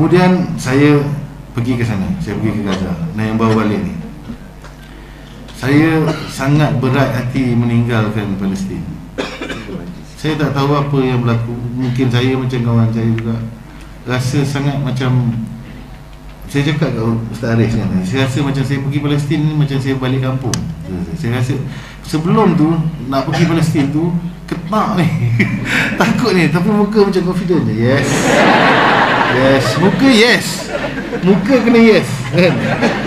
Kemudian saya pergi ke sana, saya pergi ke Gaza. Nah yang bawa balik ni. Saya sangat berat hati meninggalkan Palestin. Saya tak tahu apa yang berlaku. Mungkin saya macam kawan saya juga rasa sangat macam saya cakap kat Ustaz Arif kan saya rasa macam saya pergi Palestin ni macam saya balik kampung saya rasa sebelum tu nak pergi Palestin tu ketak ni takut ni tapi muka macam confident je yes yes. Muka yes. Muka kena yes kan?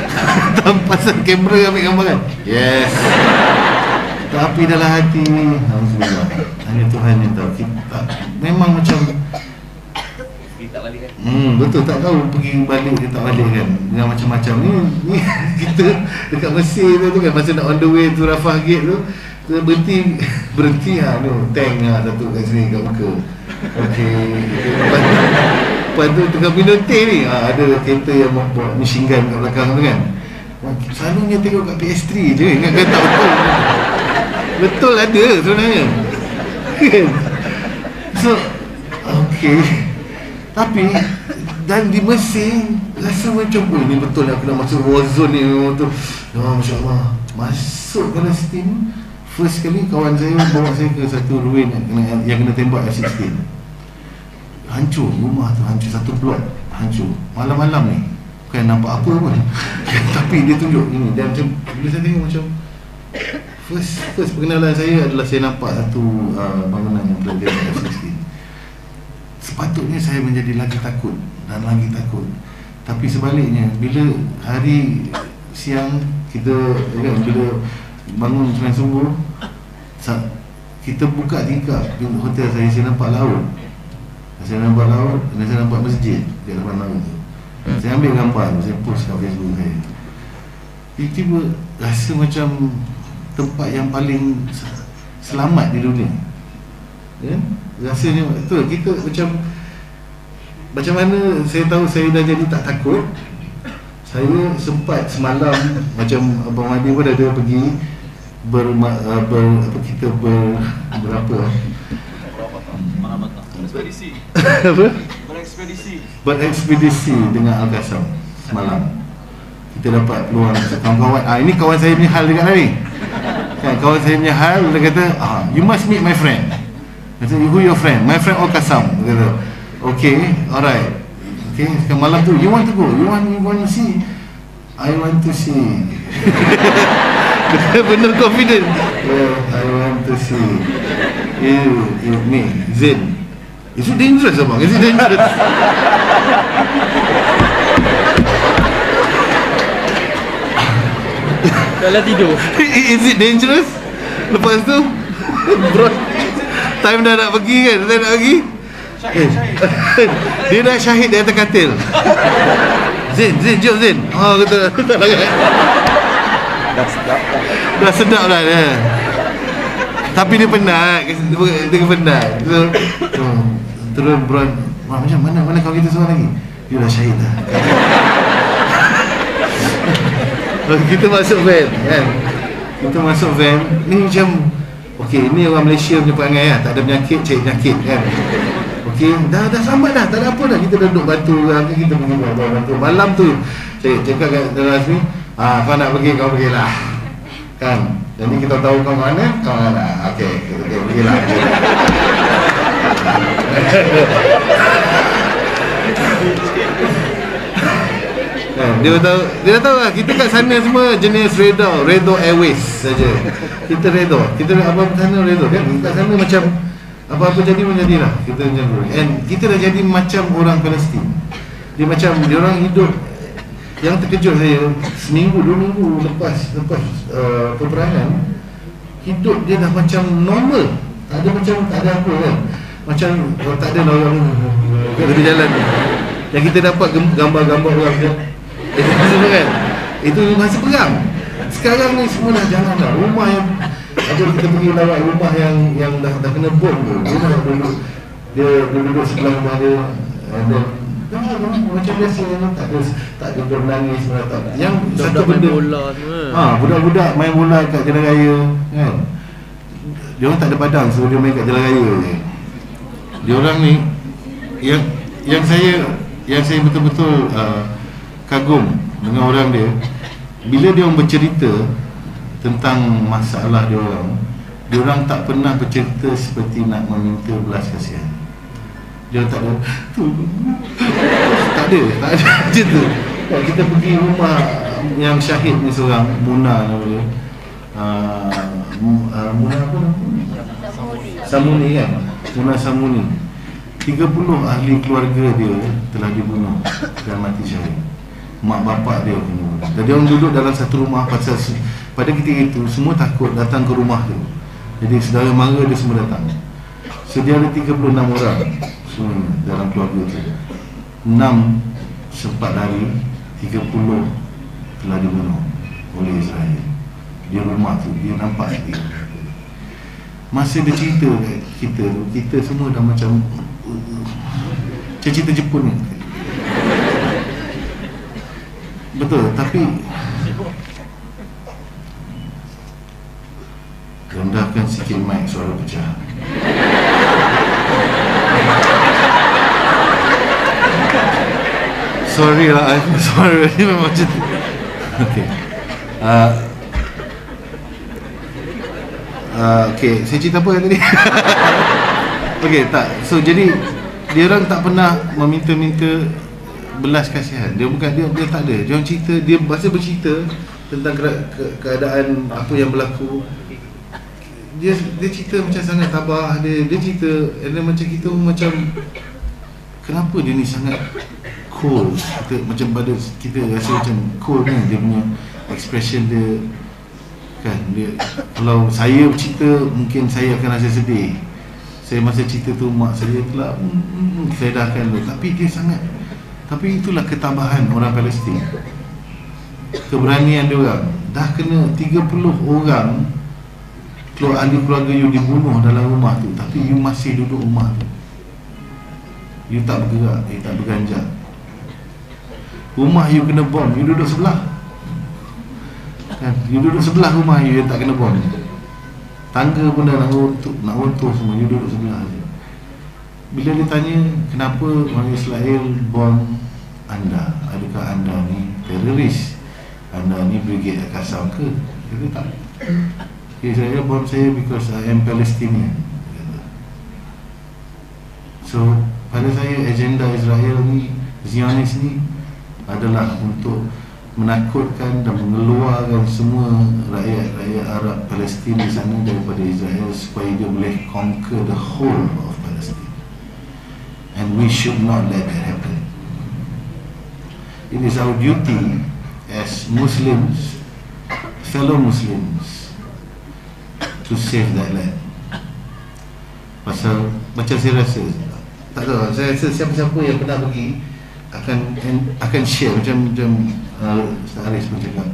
Tanpa pasal kamera ambil gambar kan? Yes. Tapi dalam hati ni. Alhamdulillah. Hanya Tuhan yang tahu. Kita memang macam Hmm, betul. Tak tahu pergi balik ke tak balik kan? Dengan macam-macam. Ni, ni Kita dekat Mesir tu, tu kan? Masa nak on the way to Rafah Gate tu Kita berhenti Berhenti lah. Tu Tank lah satu kat sini kat muka. Okay Lepas tu tengah minum teh ni. Ha, Ada kereta yang bawa machine gun kat belakang tu kan. Selalunya tengok kat PS3 je. Ingat kan tak? Betul. Betul ada sebenarnya. Kan? So Okay. Tapi dan di Mesir rasa macam oh, ni betul aku nak masuk war zone ni. Tu. Oh, Masya Allah Masuk Palestin First kali kawan saya bawa saya ke satu ruin yang kena, yang kena tembak F-16 Hancur rumah tu hancur satu blok Hancur. Malam-malam ni Bukan nampak apa pun. Tapi dia tunjuk ini Dan macam Bila saya tengok macam First first perkenalan saya adalah saya nampak satu uh, bangunan yang berada di F-16 sepatutnya saya menjadi lagi takut dan lagi takut. Tapi sebaliknya bila hari siang kita kan bila bangun sembilan subuh kita buka tingkap hotel saya saya nampak laut saya nampak laut dan saya nampak masjid di depan laut tu. Saya ambil gambar saya post kat Facebook saya. Tiba-tiba rasa macam tempat yang paling selamat di dunia. Ya? rasanya tu kita macam macam mana saya tahu saya dah jadi tak takut. Saya sempat semalam macam Abang Madi pun ada pergi ber, ber apa kita ber berapa berekspedisi apa berekspedisi berekspedisi dengan Al-Qasam semalam kita dapat peluang kawan-kawan ah ini kawan saya punya hal dekat hari kan kawan saya punya hal dia kata ah you must meet my friend Kata, who your friend? My friend Okasam. Kata, okay, alright. Okay, sekarang malam tu, you want to go? You want, you want to see? I want to see. Benar confident. Well, I want to see. You, you, me, Zain. Is it dangerous abang? Is it dangerous? Kalau tidur Is it dangerous? Lepas tu Bro time dah nak pergi kan Dah nak pergi eh. Dia dah syahid di atas katil Zin, Zin, jom Zin Oh kata tak lagat Dah sedap dah Dah sedap lah dia Tapi dia penat Dia penat so, oh, Terus Bron macam mana mana kau kita semua lagi Dia dah syahid dah Kita masuk van kan Kita masuk van Ni macam Okey, ini orang Malaysia punya perangai lah. Tak ada penyakit, cari penyakit kan. Okey, dah dah selamat dah. Tak ada apa dah. Kita duduk batu lah. Kita pergi batu. Malam tu, saya cakap kat sini, ah, kau nak pergi, kau pergilah. Kan? Jadi kita tahu kau mana, kau mana. Okey, kita okay, pergilah. Kan? Dia tahu dia tahu lah kita kat sana semua jenis Redo, Redo Airways saja. Kita Redo. Kita apa sana Redo kan? Kat sana macam apa-apa jadi menjadilah. Kita macam. And kita dah jadi macam orang Palestin. Dia macam dia orang hidup yang terkejut saya seminggu dua minggu lepas lepas uh, peperangan hidup dia dah macam normal. Tak ada macam tak ada apa kan. Macam oh, tak ada orang kat tepi jalan. Yang kita dapat gambar-gambar orang dia itu semua kan. Itu masa perang. Sekarang ni semua dah jalan dah. Rumah yang ada kita pergi lawat rumah yang yang dah dah kena bom tu. Rumah yang duduk dia dia duduk sebelah rumah dia ada macam biasa tak ada tak ada bernangis tak. Yang Budak satu benda bola semua ha budak-budak main bola kat jalan raya kan? Dia orang tak ada padang so dia main kat jalan raya. Je dia orang ni yang yang saya yang saya betul-betul uh, kagum dengan orang dia bila dia orang bercerita tentang masalah dia orang dia orang tak pernah bercerita seperti nak meminta belas kasihan dia tak ada tak ada tak ada. Macam tu. Kita pergi rumah yang syahid ni seorang Muna nama dia. Uh, uh, Muna apa nama Samuni. Kan Muna Samuni. 30 ahli keluarga dia telah dibunuh dan mati syahid. Mak bapak dia bunuh dan dia orang duduk dalam satu rumah pasal pada ketika itu semua takut datang ke rumah tu. Jadi saudara mara dia semua datang. So dia ada 36 orang semua dalam keluarga tu. 6 sempat lari 30 telah dibunuh oleh Israel. Di rumah tu dia nampak dia masa dia cerita kita tu kita semua dah macam macam cerita Jepun betul tapi rendahkan sikit mic suara pecah sorry lah I'm sorry memang macam tu okay. Uh, uh, okay saya cerita apa tadi? Okay tak. So jadi dia orang tak pernah meminta-minta belas kasihan. Dia bukan dia dia tak ada. Dia orang cerita dia masa bercerita tentang ke, ke, keadaan apa yang berlaku dia dia cerita macam sangat tabah dia dia cerita and then macam kita pun macam kenapa dia ni sangat cool. Kita macam pada kita rasa macam cool ni dia punya expression dia kan dia kalau saya bercerita mungkin saya akan rasa sedih. Saya masa cerita tu mak saya mm, mm, mm, saya dah akan tapi dia sangat tapi itulah ketabahan orang Palestin. Keberanian dia orang. Dah kena 30 orang keluar ahli keluarga you dibunuh dalam rumah tu tapi you masih duduk rumah tu. You tak bergerak you tak berganjak rumah you kena bom you duduk sebelah. Kan? You duduk sebelah rumah you yang tak kena bom. Tangga pun dah nak runtuh nak runtuh semua you duduk sebelah je. Bila dia tanya kenapa orang Israel bom anda? Adakah anda ni teroris? Anda ni Brigade Al-Qassam ke? Dia tak. Israel bom saya because I am Palestinian so pada saya agenda Israel ni Zionis ni adalah untuk menakutkan dan mengeluarkan semua rakyat-rakyat Arab Palestin di sana daripada Israel supaya dia boleh conquer the whole of Palestine and we should not let that happen. It is our duty as Muslims fellow Muslims to save that land. Pasal macam saya rasa tak tahu saya rasa siapa-siapa yang pernah pergi akan akan share macam macam uh, Aris pun cakap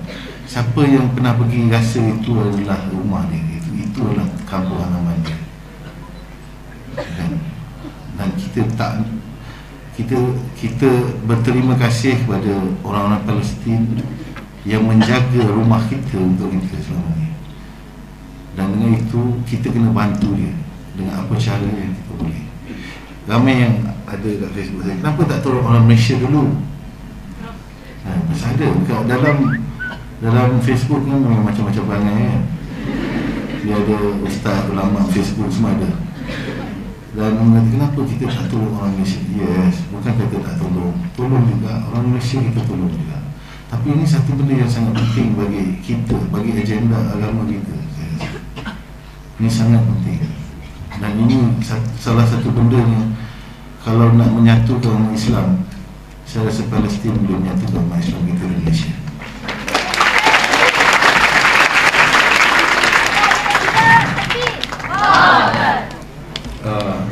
siapa yang pernah pergi rasa itu adalah rumah dia. Itu, itu adalah kampung halaman dia. Dan, dan kita tak kita kita berterima kasih kepada orang-orang Palestin yang menjaga rumah kita untuk kita selama ini dan dengan itu kita kena bantu dia dengan apa cara yang kita boleh. Ramai yang ada kat Facebook saya. Kenapa tak tolong orang Malaysia dulu? Ha, pasal ada. Kat dalam dalam Facebook kan memang macam-macam perangai kan. Dia ada ustaz ulama Facebook semua ada. Dan orang kata kenapa kita tak tolong orang Malaysia? Yes bukan kata tak tolong. Tolong juga. Orang Malaysia kita tolong juga. Tapi ini satu benda yang sangat penting bagi kita bagi agenda agama kita. Ini sangat penting. Dan ini salah satu benda yang kalau nak menyatukan orang Islam saya rasa Palestin boleh menyatukan orang Islam di Malaysia